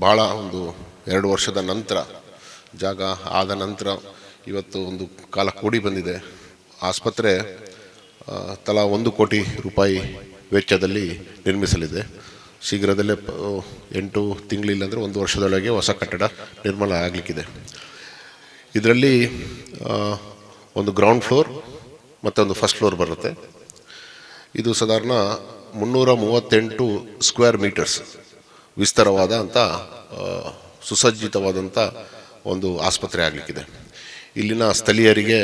ಭಾಳ ಒಂದು ಎರಡು ವರ್ಷದ ನಂತರ, ಜಾಗ ಆದ ನಂತರ ಇವತ್ತು ಒಂದು ಕಾಲ ಕೂಡಿ ಬಂದಿದೆ. ಆಸ್ಪತ್ರೆ ತಲಾ ಒಂದು ಕೋಟಿ ರೂಪಾಯಿ ವೆಚ್ಚದಲ್ಲಿ ನಿರ್ಮಿಸಲಿದೆ. ಶೀಘ್ರದಲ್ಲೇ ಎಂಟು ತಿಂಗಳಿಲ್ಲಾಂದರೆ ಒಂದು ವರ್ಷದೊಳಗೆ ಹೊಸ ಕಟ್ಟಡ ನಿರ್ಮಾಣ ಆಗಲಿಕ್ಕಿದೆ. ಇದರಲ್ಲಿ ಒಂದು ಗ್ರೌಂಡ್ ಫ್ಲೋರ್ ಮತ್ತೊಂದು ಫಸ್ಟ್ ಫ್ಲೋರ್ ಬರುತ್ತೆ. ಇದು ಸಾಧಾರಣ ಮುನ್ನೂರ ಮೂವತ್ತೆಂಟು ಸ್ಕ್ವೇರ್ ಮೀಟರ್ಸ್ ವಿಸ್ತಾರವಾದ ಅಂತ ಸುಸಜ್ಜಿತವಾದಂಥ ಒಂದು ಆಸ್ಪತ್ರೆ ಆಗಲಿಕ್ಕಿದೆ. ಇಲ್ಲಿನ ಸ್ಥಳೀಯರಿಗೆ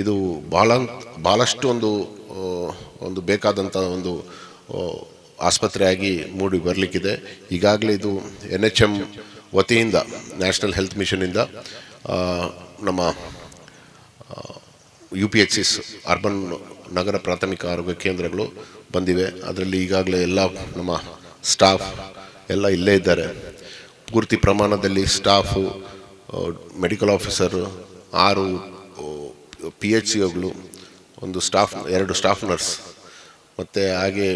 ಇದು ಭಾಳ ಭಾಳಷ್ಟು ಒಂದು ಒಂದು ಬೇಕಾದಂಥ ಒಂದು ಆಸ್ಪತ್ರೆಯಾಗಿ ಮೂಡಿ ಬರಲಿಕ್ಕಿದೆ. ಈಗಾಗಲೇ ಇದು ಎನ್ ಎಚ್ ಎಂ ವತಿಯಿಂದ, ನ್ಯಾಷನಲ್ ಹೆಲ್ತ್ ಮಿಷನಿಂದ ನಮ್ಮ U P H Cs urban ನಗರ ಪ್ರಾಥಮಿಕ ಆರೋಗ್ಯ ಕೇಂದ್ರಗಳು ಬಂದಿವೆ. ಅದರಲ್ಲಿ ಈಗಾಗಲೇ ಎಲ್ಲ ನಮ್ಮ ಸ್ಟಾಫ್ ಎಲ್ಲ ಇಲ್ಲೇ ಇದ್ದಾರೆ. ಪೂರ್ತಿ ಪ್ರಮಾಣದಲ್ಲಿ ಸ್ಟಾಫು ಮೆಡಿಕಲ್ ಆಫೀಸರು ಆರು ಪಿ ಎಚ್ ಸಿಗಳು ಒಂದು ಸ್ಟಾಫ್, ಎರಡು ಸ್ಟಾಫ್ ನರ್ಸ್, ಮತ್ತು ಹಾಗೆ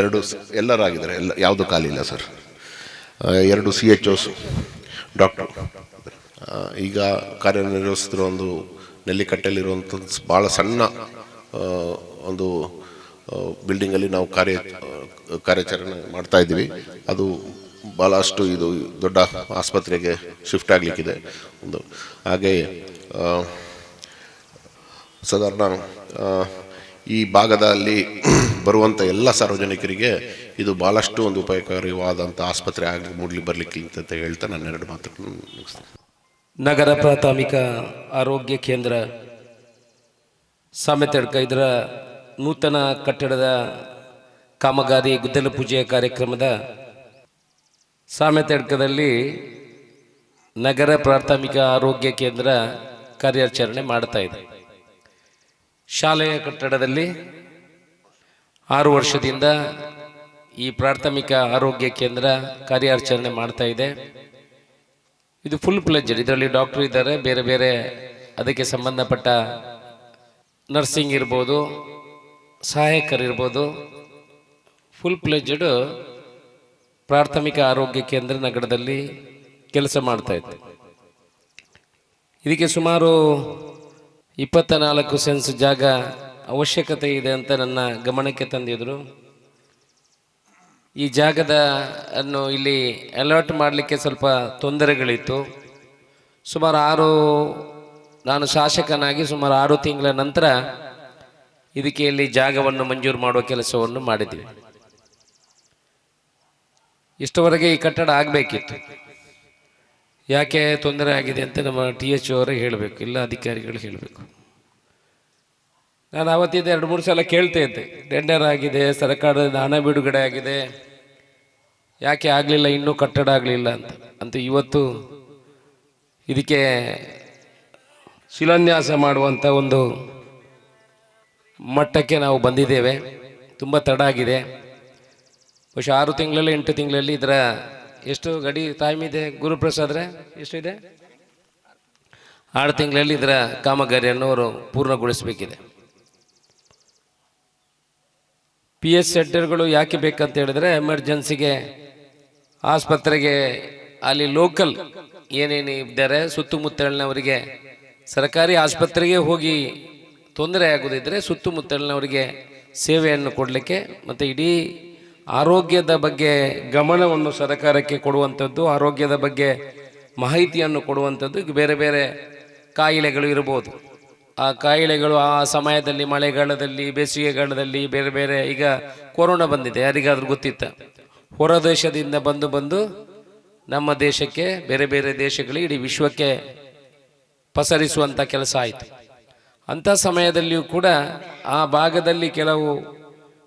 ಎರಡು ಎಲ್ಲರಾಗಿದ್ದಾರೆ. ಎಲ್ಲ, ಯಾವುದು ಖಾಲಿಲ್ಲ ಸರ್. ಎರಡು ಸಿ ಎಚ್ ಓಸ್ ಡಾಕ್ಟರ್ ಈಗ ಕಾರ್ಯನಿರ್ವಹಿಸ್ತಿರೋ ಒಂದು ನೆಲ್ಲಿಕಟ್ಟೆಯಲ್ಲಿರುವಂಥ ಭಾಳ ಸಣ್ಣ ಒಂದು ಬಿಲ್ಡಿಂಗಲ್ಲಿ ನಾವು ಕಾರ್ಯ ಕಾರ್ಯಾಚರಣೆ ಮಾಡ್ತಾ ಇದ್ದೀವಿ. ಅದು ಭಾಳಷ್ಟು ಇದು ದೊಡ್ಡ ಆಸ್ಪತ್ರೆಗೆ ಶಿಫ್ಟ್ ಆಗಲಿಕ್ಕಿದೆ. ಒಂದು ಹಾಗೆ ಆ, ಸಾಧಾರಣ ಈ ಭಾಗದಲ್ಲಿ ಬರುವಂಥ ಎಲ್ಲ ಸಾರ್ವಜನಿಕರಿಗೆ ಇದು ಭಾಳಷ್ಟು ಒಂದು ಉಪಯೋಗಕಾರಿವಾದಂಥ ಆಸ್ಪತ್ರೆ ಆಗಿ ಮೂಡಲಿ ಬರಲಿಕ್ಕೆ ಅಂತ ಹೇಳ್ತಾ ನಾನು ಎರಡು ಮುಗಿಸ್ತೇನೆ. ನಗರ ಪ್ರಾಥಮಿಕ ಆರೋಗ್ಯ ಕೇಂದ್ರ ಸಮೇತ ಇದರ ನೂತನ ಕಟ್ಟಡದ ಕಾಮಗಾರಿ ಗುದ್ದಲ ಪೂಜೆಯ ಕಾರ್ಯಕ್ರಮದ ಸಾಮ್ಯತಡ್ಕದಲ್ಲಿ ನಗರ ಪ್ರಾಥಮಿಕ ಆರೋಗ್ಯ ಕೇಂದ್ರ ಕಾರ್ಯಾಚರಣೆ ಮಾಡ್ತಾ ಇದೆ. ಶಾಲೆಯ ಕಟ್ಟಡದಲ್ಲಿ ಆರು ವರ್ಷದಿಂದ ಈ ಪ್ರಾಥಮಿಕ ಆರೋಗ್ಯ ಕೇಂದ್ರ ಕಾರ್ಯಾಚರಣೆ ಮಾಡ್ತಾ ಇದೆ. ಇದು ಫುಲ್ ಪ್ಲೆಜರ್ ಇದರಲ್ಲಿ ಡಾಕ್ಟರ್ ಇದ್ದಾರೆ, ಬೇರೆ ಬೇರೆ ಅದಕ್ಕೆ ಸಂಬಂಧಪಟ್ಟ ನರ್ಸಿಂಗ್ ಇರ್ಬೋದು ಸಹಾಯಕರಿರ್ಬೋದು. ಫುಲ್ ಪ್ಲೇಜಡ್ ಪ್ರಾಥಮಿಕ ಆರೋಗ್ಯ ಕೇಂದ್ರ ನಗರದಲ್ಲಿ ಕೆಲಸ ಮಾಡ್ತಾ ಇತ್ತು ಇದಕ್ಕೆ ಸುಮಾರು ಇಪ್ಪತ್ತ ನಾಲ್ಕು ಸೆನ್ಸ್ ಜಾಗ ಅವಶ್ಯಕತೆ ಇದೆ ಅಂತ ನನ್ನ ಗಮನಕ್ಕೆ ತಂದಿದ್ರು. ಈ ಜಾಗದ ಅನ್ನು ಇಲ್ಲಿ ಅಲರ್ಟ್ ಮಾಡಲಿಕ್ಕೆ ಸ್ವಲ್ಪ ತೊಂದರೆಗಳಿತ್ತು. ಸುಮಾರು ಆರು, ನಾನು ಶಾಸಕನಾಗಿ ಸುಮಾರು ಆರು ತಿಂಗಳ ನಂತರ ಇದಕ್ಕೆ ಇಲ್ಲಿ ಜಾಗವನ್ನು ಮಂಜೂರು ಮಾಡುವ ಕೆಲಸವನ್ನು ಮಾಡಿದ್ವಿ. ಇಷ್ಟವರೆಗೆ ಈ ಕಟ್ಟಡ ಆಗಬೇಕಿತ್ತು. ಯಾಕೆ ತೊಂದರೆ ಆಗಿದೆ ಅಂತ ನಮ್ಮ ಟಿ ಎಚ್ ಅವರೇ ಹೇಳಬೇಕು ಇಲ್ಲ ಅಧಿಕಾರಿಗಳು ಹೇಳಬೇಕು. ನಾನು ಆವತ್ತಿದ್ದ ಎರಡು, ಮೂರು ಸಲ ಕೇಳ್ತಾ ಇದ್ದೆ ಟೆಂಡರ್ ಆಗಿದೆ ಸರ್ಕಾರದಿಂದ ಹಣ ಬಿಡುಗಡೆ ಆಗಿದೆ, ಯಾಕೆ ಆಗಲಿಲ್ಲ, ಇನ್ನೂ ಕಟ್ಟಡ ಆಗಲಿಲ್ಲ ಅಂತ. ಅಂತ ಇವತ್ತು ಇದಕ್ಕೆ ಶಿಲಾನ್ಯಾಸ ಮಾಡುವಂಥ ಒಂದು ಮಟ್ಟಕ್ಕೆ ನಾವು ಬಂದಿದ್ದೇವೆ. ತುಂಬ ತಡ ಆಗಿದೆ ಬಹುಶಃ ಆರು ತಿಂಗಳಲ್ಲಿ, ಎಂಟು ತಿಂಗಳಲ್ಲಿ ಇದರ ಎಷ್ಟು ಗಡಿ ಟೈಮ್ ಇದೆ? ಗುರುಪ್ರಸಾದ್ರೆ ಇದೆ? ಆರು ತಿಂಗಳಲ್ಲಿ ಇದರ ಕಾಮಗಾರಿಯನ್ನು ಅವರು ಪೂರ್ಣಗೊಳಿಸಬೇಕಿದೆ. ಪಿ ಎಸ್ ಸೆಂಟರ್ಗಳು ಯಾಕೆ ಬೇಕಂತ ಹೇಳಿದ್ರೆ ಎಮರ್ಜೆನ್ಸಿಗೆ ಆಸ್ಪತ್ರೆಗೆ, ಅಲ್ಲಿ ಲೋಕಲ್ ಏನೇನು ಇದ್ದಾರೆ ಸುತ್ತಮುತ್ತಲಿನವರಿಗೆ, ಸರ್ಕಾರಿ ಆಸ್ಪತ್ರೆಗೆ ಹೋಗಿ ತೊಂದರೆ ಆಗೋದಿದ್ದರೆ ಸುತ್ತಮುತ್ತಲಿನವರಿಗೆ ಸೇವೆಯನ್ನು ಕೊಡಲಿಕ್ಕೆ ಮತ್ತು ಇಡೀ ಆರೋಗ್ಯದ ಬಗ್ಗೆ ಗಮನವನ್ನು ಸರ್ಕಾರಕ್ಕೆ ಕೊಡುವಂಥದ್ದು, ಆರೋಗ್ಯದ ಬಗ್ಗೆ ಮಾಹಿತಿಯನ್ನು ಕೊಡುವಂಥದ್ದು ಬೇರೆ ಬೇರೆ ಕಾಯಿಲೆಗಳು ಇರ್ಬೋದು. ಆ ಕಾಯಿಲೆಗಳು ಆ ಸಮಯದಲ್ಲಿ, ಮಳೆಗಾಲದಲ್ಲಿ, ಬೇಸಿಗೆಗಾಲದಲ್ಲಿ ಬೇರೆ ಬೇರೆ ಈಗ ಕೊರೋನಾ ಬಂದಿದೆ, ಯಾರಿಗಾದ್ರೂ ಗೊತ್ತಿತ್ತ? ಹೊರ ದೇಶದಿಂದ ಬಂದು ಬಂದು ನಮ್ಮ ದೇಶಕ್ಕೆ, ಬೇರೆ ಬೇರೆ ದೇಶಗಳಿಗೆ, ಇಡೀ ವಿಶ್ವಕ್ಕೆ ಪಸರಿಸುವಂಥ ಕೆಲಸ ಆಯಿತು. ಅಂಥ ಸಮಯದಲ್ಲಿಯೂ ಕೂಡ ಆ ಭಾಗದಲ್ಲಿ ಕೆಲವು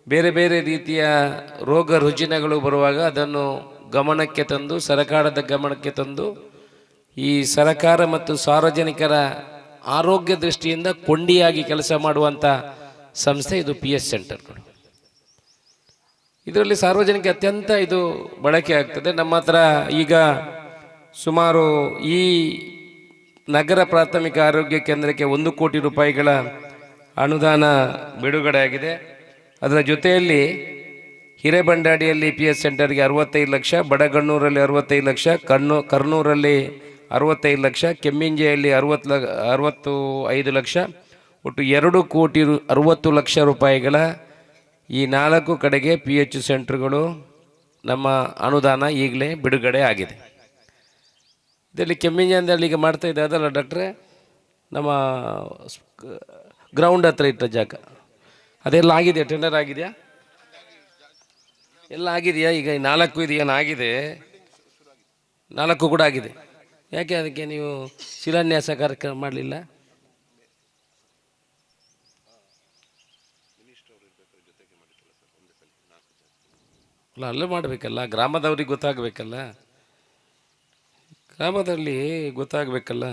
ಬೇರೆ ಬೇರೆ ರೀತಿಯ ರೋಗ ರುಜಿನಗಳು ಬರುವಾಗ ಅದನ್ನು ಗಮನಕ್ಕೆ ತಂದು, ಸರಕಾರದ ಗಮನಕ್ಕೆ ತಂದು, ಈ ಸರಕಾರ ಮತ್ತು ಸಾರ್ವಜನಿಕರ ಆರೋಗ್ಯ ದೃಷ್ಟಿಯಿಂದ ಕೊಂಡಿಯಾಗಿ ಕೆಲಸ ಮಾಡುವಂಥ ಸಂಸ್ಥೆ ಇದು ಪಿ ಎಸ್ ಸೆಂಟರ್ಗಳು ಇದರಲ್ಲಿ ಸಾರ್ವಜನಿಕ ಅತ್ಯಂತ ಇದು ಬಳಕೆ ಆಗ್ತದೆ. ನಮ್ಮ ಹತ್ರ ಈಗ ಸುಮಾರು ಈ ನಗರ ಪ್ರಾಥಮಿಕ ಆರೋಗ್ಯ ಕೇಂದ್ರಕ್ಕೆ ಒಂದು ಕೋಟಿ ರೂಪಾಯಿಗಳ ಅನುದಾನ ಬಿಡುಗಡೆ ಆಗಿದೆ. ಅದರ ಜೊತೆಯಲ್ಲಿ ಹಿರೇಬಂಡಾಡಿಯಲ್ಲಿ ಪಿ ಎಸ್ ಸೆಂಟರ್ಗೆ ಅರವತ್ತೈದು ಲಕ್ಷ, ಬಡಗಣ್ಣೂರಲ್ಲಿ ಅರವತ್ತೈದು ಲಕ್ಷ, ಕಣ್ಣು ಕರ್ನೂರಲ್ಲಿ ಅರವತ್ತೈದು ಲಕ್ಷ, ಕೆಮ್ಮಿಂಜೆಯಲ್ಲಿ ಅರವತ್ತು ಲ ಅರವತ್ತು ಐದು ಲಕ್ಷ, ಒಟ್ಟು ಎರಡು ಕೋಟಿ ರು, ಅರವತ್ತು ಲಕ್ಷ ರೂಪಾಯಿಗಳ ಈ ನಾಲ್ಕು ಕಡೆಗೆ ಪಿ ಎಚ್ ಸೆಂಟ್ರ್ಗಳು ನಮ್ಮ ಅನುದಾನ ಈಗಲೇ ಬಿಡುಗಡೆ ಆಗಿದೆ. ಇದರಲ್ಲಿ ಕೆಮ್ಮಿಂಜಂದಲ್ಲಿ ಈಗ ಮಾಡ್ತಾ ಇದೆ ಅದಲ್ಲ ಡಾಕ್ಟ್ರೆ? ನಮ್ಮ ಗ್ರೌಂಡ್ ಹತ್ರ ಇಟ್ಟ ಜಾಗ. ಅದೆಲ್ಲ ಆಗಿದೆಯಾ? ಟೆಂಡರ್ ಆಗಿದೆಯಾ? ಎಲ್ಲ ಆಗಿದೆಯಾ? ಈಗ ನಾಲ್ಕು ಇದು ಏನಾಗಿದೆ ನಾಲ್ಕು ಕೂಡ ಆಗಿದೆ. ಯಾಕೆ ಅದಕ್ಕೆ ನೀವು ಶಿಲಾನ್ಯಾಸ ಕಾರ್ಯಕ್ರಮ ಮಾಡಲಿಲ್ಲ? ಅಲ್ಲ, ಅಲ್ಲೇ ಮಾಡಬೇಕಲ್ಲ, ಗ್ರಾಮದವ್ರಿಗೆ ಗೊತ್ತಾಗಬೇಕಲ್ಲ? ಗ್ರಾಮದಲ್ಲಿ ಗೊತ್ತಾಗಬೇಕಲ್ಲ?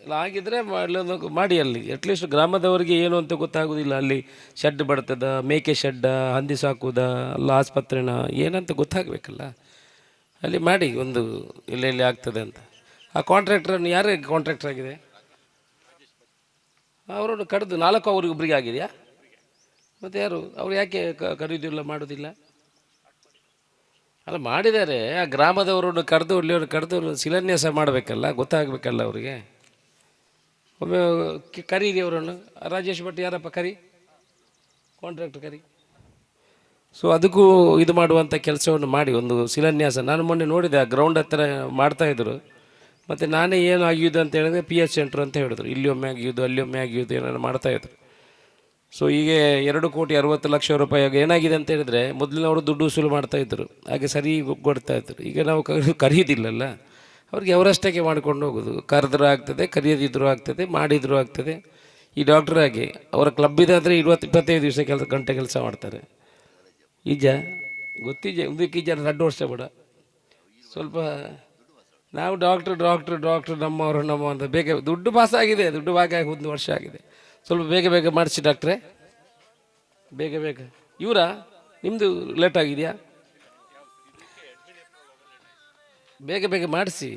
ಇಲ್ಲ ಮಾಡಲು ಮಾಡಿ ಅಲ್ಲಿ. ಅಟ್ಲೀಸ್ಟ್ ಗ್ರಾಮದವರಿಗೆ ಏನು ಅಂತ ಗೊತ್ತಾಗೋದಿಲ್ಲ. ಅಲ್ಲಿ ಶೆಡ್ ಬಡ್ತದ, ಮೇಕೆ ಶೆಡ್ಡ ಹಂದಿ ಸಾಕುದ ಅಲ್ಲ ಆಸ್ಪತ್ರೆನ ಏನಂತ ಗೊತ್ತಾಗಬೇಕಲ್ಲ? ಅಲ್ಲಿ ಮಾಡಿ ಒಂದು ಎಲ್ಲೆಲ್ಲಿ ಆಗ್ತದೆ ಅಂತ. ಆ ಕಾಂಟ್ರಾಕ್ಟ್ರನ್ನು ಯಾರೇ ಕಾಂಟ್ರಾಕ್ಟರ್ ಆಗಿದೆ? ಅವರನ್ನು ಕಡ್ದು ನಾಲ್ಕು ಅವ್ರಿಗೆ ಒಬ್ಬರಿಗೆ ಆಗಿದೆಯಾ? ಮತ್ತು ಯಾರು? ಅವ್ರು ಯಾಕೆ ಕರೀದಿಲ್ಲ ಮಾಡೋದಿಲ್ಲ? ಅಲ್ಲ ಮಾಡಿದ್ದಾರೆ ಆ ಗ್ರಾಮದವರನ್ನು ಕರೆದು ಅಲ್ಲಿಯವ್ರು ಕರೆದು ಶಿಲಾನ್ಯಾಸ ಮಾಡಬೇಕಲ್ಲ, ಗೊತ್ತಾಗಬೇಕಲ್ಲ ಅವರಿಗೆ? ಒಮ್ಮೆ ಕರಿ ಕರೀರಿ ಅವರನ್ನು. ರಾಜೇಶ್ ಭಟ್ ಯಾರಪ್ಪ ಕರಿ? ಕಾಂಟ್ರಾಕ್ಟ್ ಕರಿ. ಸೊ ಅದಕ್ಕೂ ಇದು ಮಾಡುವಂಥ ಕೆಲಸವನ್ನು ಮಾಡಿ, ಒಂದು ಶಿಲಾನ್ಯಾಸ. ನಾನು ಮೊನ್ನೆ ನೋಡಿದೆ, ಆ ಗ್ರೌಂಡ್ ಹತ್ತಿರ ಮಾಡ್ತಾಯಿದ್ರು ಮತ್ತು ನಾನೇ ಏನು ಆಗಿದ್ದು ಅಂತ ಹೇಳಿದ್ರೆ ಪಿ ಎಚ್ ಸೆಂಟ್ರ್ ಅಂತ ಹೇಳಿದ್ರು. ಇಲ್ಲಿ ಒಮ್ಮೆ ಆಗಿದ್ದು, ಅಲ್ಲಿ ಒಮ್ಮೆ ಆಗಿದ್ದು ಏನಾರು ಮಾಡ್ತಾಯಿದ್ರು ಸೊ ಈಗ ಎರಡು ಕೋಟಿ ಅರವತ್ತು ಲಕ್ಷ ರೂಪಾಯಿ ಏನಾಗಿದೆ ಅಂತ ಹೇಳಿದ್ರೆ ಮೊದಲಿನವರು ದುಡ್ಡು ವಸೂಲು ಮಾಡ್ತಾಯಿದ್ರು ಹಾಗೆ ಸರಿ ಇದ್ರು. ಈಗ ನಾವು ಕರಿ- ಕರೆಯೋದಿಲ್ಲಲ್ಲ ಅವ್ರಿಗೆ ಅವರಷ್ಟಕ್ಕೆ ಮಾಡ್ಕೊಂಡು ಹೋಗೋದು. ಕರೆದ್ರೂ ಆಗ್ತದೆ ಕರೆಯದಿದ್ರೂ ಆಗ್ತದೆ, ಮಾಡಿದರೂ ಆಗ್ತದೆ. ಈ ಡಾಕ್ಟ್ರ್ ಆಗಿ ಅವರ ಕ್ಲಬ್ ಇದಾದರೆ ಇವತ್ತು ಇಪ್ಪತ್ತೈದು ದಿವಸ ಕೆಲಸ, ಗಂಟೆ ಕೆಲಸ ಮಾಡ್ತಾರೆ. ಈಜ? ಗೊತ್ತಿಜ ಇದಕ್ಕೆ ಈಜ ಎರಡು ವರ್ಷ ಬೇಡ. ಸ್ವಲ್ಪ ನಾವು ಡಾಕ್ಟ್ರು ಡಾಕ್ಟ್ರು ಡಾಕ್ಟ್ರು ನಮ್ಮವರು ನಮ್ಮ ಅಂತ ಬೇಗ, ದುಡ್ಡು ಪಾಸಾಗಿದೆ ದುಡ್ಡು ಭಾಗ ಒಂದು ವರ್ಷ ಆಗಿದೆ. ಸ್ವಲ್ಪ ಬೇಗ ಬೇಗ ಮಾಡಿಸಿ ಡಾಕ್ಟ್ರೆ. ಬೇಗ ಬೇಗ. ಇವರಾ ನಿಮ್ಮದು ಲೇಟ್ ಆಗಿದೆಯಾ? ಬೇಗ ಬೇಗ ಮಾಡಿಸಿ.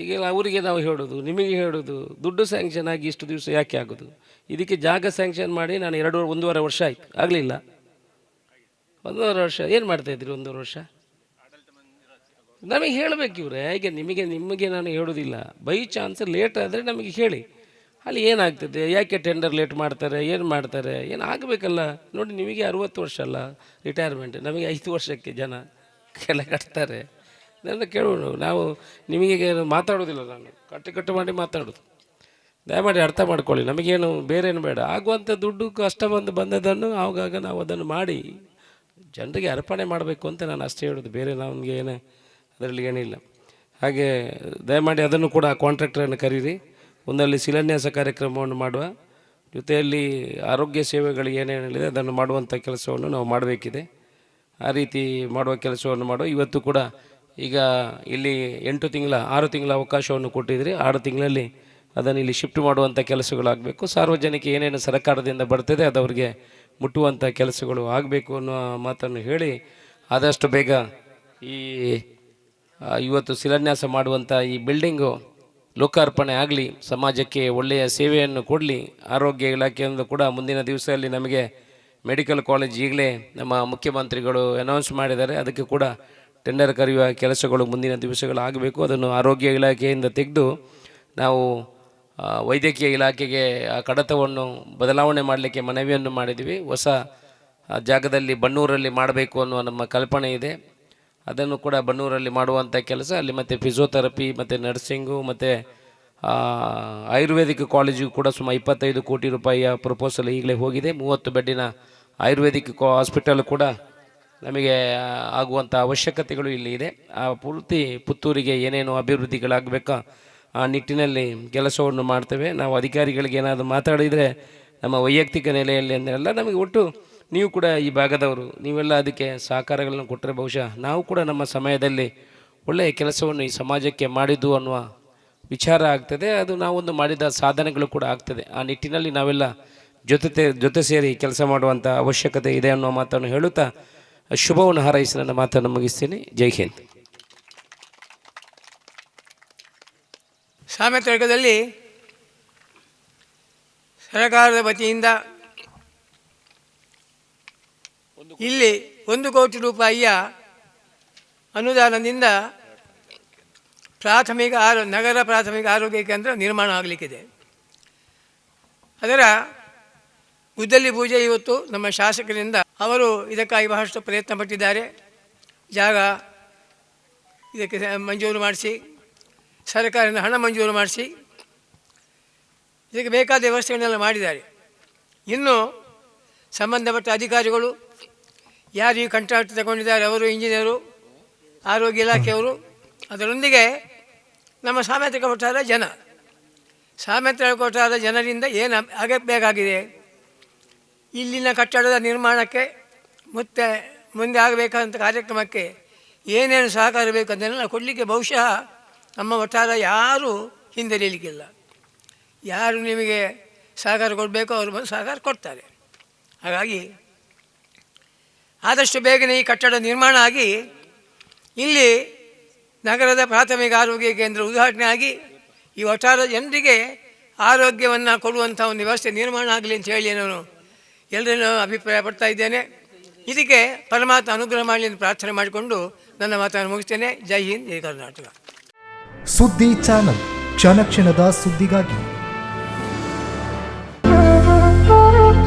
ಈಗೆಲ್ಲ ಅವರಿಗೆ ನಾವು ಹೇಳೋದು, ನಿಮಗೆ ಹೇಳೋದು, ದುಡ್ಡು ಸ್ಯಾಂಕ್ಷನ್ ಆಗಿ ಇಷ್ಟು ದಿವಸ ಯಾಕೆ ಆಗೋದು? ಇದಕ್ಕೆ ಜಾಗ ಸ್ಯಾಂಕ್ಷನ್ ಮಾಡಿ ನಾನು ಎರಡು, ಒಂದೂವರೆ ವರ್ಷ ಆಯಿತು. ಆಗಲಿಲ್ಲ. ಒಂದೂವರೆ ವರ್ಷ, ಏನು ಮಾಡ್ತಾಯಿದ್ರಿ ಒಂದೂವರೆ ವರ್ಷ? ನಮಗೆ ಹೇಳಬೇಕು ಇವರೇ. ಈಗ ನಿಮಗೆ ನಿಮಗೆ ನಾನು ಹೇಳೋದಿಲ್ಲ. ಬೈ ಚಾನ್ಸ್ ಲೇಟ್ ಆದರೆ ನಮಗೆ ಹೇಳಿ. ಅಲ್ಲಿ ಏನಾಗ್ತದೆ? ಯಾಕೆ ಟೆಂಡರ್ ಲೇಟ್ ಮಾಡ್ತಾರೆ? ಏನು ಮಾಡ್ತಾರೆ? ಏನು ಆಗಬೇಕಲ್ಲ? ನೋಡಿ, ನಿಮಗೆ ಅರುವತ್ತು ವರ್ಷ ಅಲ್ಲ. ರಿಟೈರ್ಮೆಂಟ್ ನಮಗೆ ಐದು ವರ್ಷಕ್ಕೆ ಜನ ಕೆಲ ಕಟ್ತಾರೆ. ನನ್ನ ಕೇಳೋಣ, ನಾವು ನಿಮಗೆ ಮಾತಾಡೋದಿಲ್ಲ ನಾನು. ಕಟ್ಟು ಕಟ್ಟು ಮಾಡಿ ಮಾತಾಡೋದು. ದಯಮಾಡಿ ಅರ್ಥ ಮಾಡ್ಕೊಳ್ಳಿ. ನಮಗೇನು ಬೇರೇನು ಬೇಡ. ಆಗುವಂಥ ದುಡ್ಡು, ಕಷ್ಟ ಬಂದು ಬಂದದನ್ನು ಆವಾಗ ನಾವು ಅದನ್ನು ಮಾಡಿ ಜನರಿಗೆ ಅರ್ಪಣೆ ಮಾಡಬೇಕು ಅಂತ ನಾನು ಅಷ್ಟೇ ಹೇಳೋದು. ಬೇರೆ ನಮಗೆ ಏನು, ಅದರಲ್ಲಿ ಏನಿಲ್ಲ. ಹಾಗೆ ದಯಮಾಡಿ ಅದನ್ನು ಕೂಡ ಕಾಂಟ್ರಾಕ್ಟ್ರನ್ನು ಕರೀರಿ. ಒಂದಲ್ಲಿ ಶಿಲಾನ್ಯಾಸ ಕಾರ್ಯಕ್ರಮವನ್ನು ಮಾಡುವ ಜೊತೆಯಲ್ಲಿ ಆರೋಗ್ಯ ಸೇವೆಗಳು ಏನೇನಿದೆ ಅದನ್ನು ಮಾಡುವಂಥ ಕೆಲಸವನ್ನು ನಾವು ಮಾಡಬೇಕಿದೆ. ಆ ರೀತಿ ಮಾಡುವ ಕೆಲಸವನ್ನು ಮಾಡುವ. ಇವತ್ತು ಕೂಡ ಈಗ ಇಲ್ಲಿ ಎಂಟು ತಿಂಗಳ, ಆರು ತಿಂಗಳ ಅವಕಾಶವನ್ನು ಕೊಟ್ಟಿದ್ರಿ. ಆರು ತಿಂಗಳಲ್ಲಿ ಅದನ್ನು ಇಲ್ಲಿ ಶಿಫ್ಟ್ ಮಾಡುವಂಥ ಕೆಲಸಗಳಾಗಬೇಕು. ಸಾರ್ವಜನಿಕ ಏನೇನು ಸರ್ಕಾರದಿಂದ ಬರ್ತದೆ, ಅದು ಅವರಿಗೆ ಮುಟ್ಟುವಂಥ ಕೆಲಸಗಳು ಆಗಬೇಕು ಅನ್ನೋ ಮಾತನ್ನು ಹೇಳಿ ಆದಷ್ಟು ಬೇಗ ಈ ಇವತ್ತು ಶಿಲಾನ್ಯಾಸ ಮಾಡುವಂಥ ಈ ಬಿಲ್ಡಿಂಗು ಲೋಕಾರ್ಪಣೆ ಆಗಲಿ, ಸಮಾಜಕ್ಕೆ ಒಳ್ಳೆಯ ಸೇವೆಯನ್ನು ಕೊಡಲಿ, ಆರೋಗ್ಯ ಇಲಾಖೆಯಿಂದ ಕೂಡ ಮುಂದಿನ ದಿವಸದಲ್ಲಿ ನಮಗೆ ಮೆಡಿಕಲ್ ಕಾಲೇಜ್ ಈಗಲೇ ನಮ್ಮ ಮುಖ್ಯಮಂತ್ರಿಗಳು ಅನೌನ್ಸ್ ಮಾಡಿದ್ದಾರೆ. ಅದಕ್ಕೆ ಕೂಡ ಟೆಂಡರ್ ಕರೆಯುವ ಕೆಲಸಗಳು ಮುಂದಿನ ದಿವಸಗಳು ಆಗಬೇಕು. ಅದನ್ನು ಆರೋಗ್ಯ ಇಲಾಖೆಯಿಂದ ತೆಗೆದು ನಾವು ವೈದ್ಯಕೀಯ ಇಲಾಖೆಗೆ ಆ ಕಡತವನ್ನು ಬದಲಾವಣೆ ಮಾಡಲಿಕ್ಕೆ ಮನವಿಯನ್ನು ಮಾಡಿದ್ವಿ ಹೊಸ ಜಾಗದಲ್ಲಿ ಬನ್ನೂರಲ್ಲಿ ಮಾಡಬೇಕು ಅನ್ನುವ ನಮ್ಮ ಕಲ್ಪನೆ ಇದೆ. ಅದನ್ನು ಕೂಡ ಬನ್ನೂರಲ್ಲಿ ಮಾಡುವಂಥ ಕೆಲಸ. ಅಲ್ಲಿ ಮತ್ತು ಫಿಸಿಯೋಥೆರಪಿ, ಮತ್ತು ನರ್ಸಿಂಗು, ಮತ್ತು ಆಯುರ್ವೇದಿಕ್ ಕಾಲೇಜಿಗೂ ಕೂಡ ಸುಮಾರು ಇಪ್ಪತ್ತೈದು ಕೋಟಿ ರೂಪಾಯಿಯ ಪ್ರಪೋಸಲ್ ಈಗಲೇ ಹೋಗಿದೆ. ಮೂವತ್ತು ಬೆಡ್ಡಿನ ಆಯುರ್ವೇದಿಕ್ ಕೋ, ಹಾಸ್ಪಿಟಲ್ ಕೂಡ ನಮಗೆ ಆಗುವಂಥ ಅವಶ್ಯಕತೆಗಳು ಇಲ್ಲಿ ಇದೆ. ಆ, ಪೂರ್ತಿ ಪುತ್ತೂರಿಗೆ ಏನೇನು ಅಭಿವೃದ್ಧಿಗಳಾಗಬೇಕೋ ಆ ನಿಟ್ಟಿನಲ್ಲಿ ಕೆಲಸವನ್ನು ಮಾಡ್ತೇವೆ. ನಾವು ಅಧಿಕಾರಿಗಳಿಗೆ ಏನಾದರೂ ಮಾತಾಡಿದರೆ ನಮ್ಮ ವೈಯಕ್ತಿಕ ನೆಲೆಯಲ್ಲಿ ಅಂದರೆಲ್ಲ ನಮಗೆ ಒಟ್ಟು ನೀವು ಕೂಡ ಈ ಭಾಗದವರು, ನೀವೆಲ್ಲ ಅದಕ್ಕೆ ಸಹಕಾರಗಳನ್ನು ಕೊಟ್ಟರೆ ಬಹುಶಃ ನಾವು ಕೂಡ ನಮ್ಮ ಸಮಯದಲ್ಲಿ ಒಳ್ಳೆಯ ಕೆಲಸವನ್ನು ಈ ಸಮಾಜಕ್ಕೆ ಮಾಡಿದ್ದು ಅನ್ನುವ ವಿಚಾರ ಆಗ್ತದೆ. ಅದು ನಾವೊಂದು ಮಾಡಿದ ಸಾಧನೆಗಳು ಕೂಡ ಆಗ್ತದೆ. ಆ ನಿಟ್ಟಿನಲ್ಲಿ ನಾವೆಲ್ಲ ಜೊತೆ ಜೊತೆ ಸೇರಿ ಕೆಲಸ ಮಾಡುವಂಥ ಅವಶ್ಯಕತೆ ಇದೆ ಅನ್ನೋ ಮಾತನ್ನು ಹೇಳುತ್ತಾ, ಶುಭವನ್ನು ಹಾರೈಸಿ ನನ್ನ ಮಾತನ್ನು ಮುಗಿಸ್ತೀನಿ. ಜೈ ಹಿಂದ್. ಸಾಮೆತರ್ಗದಲ್ಲಿ ಸರ್ಕಾರದ ವತಿಯಿಂದ ಇಲ್ಲಿ ಒಂದು ಕೋಟಿ ರೂಪಾಯಿಯ ಅನುದಾನದಿಂದ ಪ್ರಾಥಮಿಕ ಆರೋ, ನಗರ ಪ್ರಾಥಮಿಕ ಆರೋಗ್ಯ ಕೇಂದ್ರ ನಿರ್ಮಾಣ ಆಗಲಿಕ್ಕಿದೆ. ಅದರ ಗುದ್ದಲಿ ಪೂಜೆ ಇವತ್ತು ನಮ್ಮ ಶಾಸಕರಿಂದ ಅವರು ಇದಕ್ಕಾಗಿ ಬಹಳಷ್ಟು ಪ್ರಯತ್ನ ಪಟ್ಟಿದ್ದಾರೆ. ಜಾಗ ಇದಕ್ಕೆ ಮಂಜೂರು ಮಾಡಿಸಿ, ಸರ್ಕಾರದಿಂದ ಹಣ ಮಂಜೂರು ಮಾಡಿಸಿ, ಇದಕ್ಕೆ ಬೇಕಾದ ವ್ಯವಸ್ಥೆಗಳನ್ನೆಲ್ಲ ಮಾಡಿದ್ದಾರೆ. ಇನ್ನು ಸಂಬಂಧಪಟ್ಟ ಅಧಿಕಾರಿಗಳು ಯಾರು ಈ ಕಾಂಟ್ರಾಕ್ಟ್ ತಗೊಂಡಿದ್ದಾರೆ ಅವರು ಇಂಜಿನಿಯರು ಆರೋಗ್ಯ ಇಲಾಖೆಯವರು. ಅದರೊಂದಿಗೆ ನಮ್ಮ ಸಾಮ್ಯತೆ ಕೊಟ್ಟಾದ ಜನ. ಸಾಮ್ಯತೆ ಕೊಟ್ಟಾದ ಜನರಿಂದ ಏನು ಆಗಬೇಕಾಗಿದೆ ಇಲ್ಲಿನ ಕಟ್ಟಡದ ನಿರ್ಮಾಣಕ್ಕೆ ಮತ್ತೆ ಮುಂದೆ ಆಗಬೇಕಾದಂಥ ಕಾರ್ಯಕ್ರಮಕ್ಕೆ ಏನೇನು ಸಹಕಾರ ಬೇಕು ಅದನ್ನೆಲ್ಲ ಕೊಡಲಿಕ್ಕೆ ಬಹುಶಃ ನಮ್ಮ ಒಟ್ಟಾರ ಯಾರೂ ಹಿಂದರಿಯಲಿಕ್ಕಿಲ್ಲ ಯಾರು ನಿಮಗೆ ಸಹಕಾರ ಕೊಡಬೇಕೋ ಅವರು ಬಂದು ಸಹಕಾರ ಕೊಡ್ತಾರೆ. ಹಾಗಾಗಿ ಆದಷ್ಟು ಬೇಗನೆ ಈ ಕಟ್ಟಡ ನಿರ್ಮಾಣ ಆಗಿ ಇಲ್ಲಿ ನಗರದ ಪ್ರಾಥಮಿಕ ಆರೋಗ್ಯ ಕೇಂದ್ರ ಉದ್ಘಾಟನೆ ಆಗಿ ಈ ಒಟ್ಟಾರ ಜನರಿಗೆ ಆರೋಗ್ಯವನ್ನು ಕೊಡುವಂಥ ಒಂದು ವ್ಯವಸ್ಥೆ ನಿರ್ಮಾಣ ಆಗಲಿ ಅಂತ ಹೇಳಿ ನಾನು ಎಲ್ಲರನ್ನೂ ಅಭಿಪ್ರಾಯ ಪಡ್ತಾ ಇದ್ದೇನೆ. ಇದಕ್ಕೆ ಪರಮಾತ್ಮ ಅನುಗ್ರಹ ಮಾಡಲಿ ಎಂದು ಪ್ರಾರ್ಥನೆ ಮಾಡಿಕೊಂಡು ನನ್ನ ಮಾತನ್ನು ಮುಗಿಸ್ತೇನೆ. ಜೈ ಹಿಂದ್, ಜೈ ಕರ್ನಾಟಕ. ಸುದ್ದಿ ಚಾನಲ್, ಕ್ಷಣ ಕ್ಷಣದ ಸುದ್ದಿಗಾಗಿ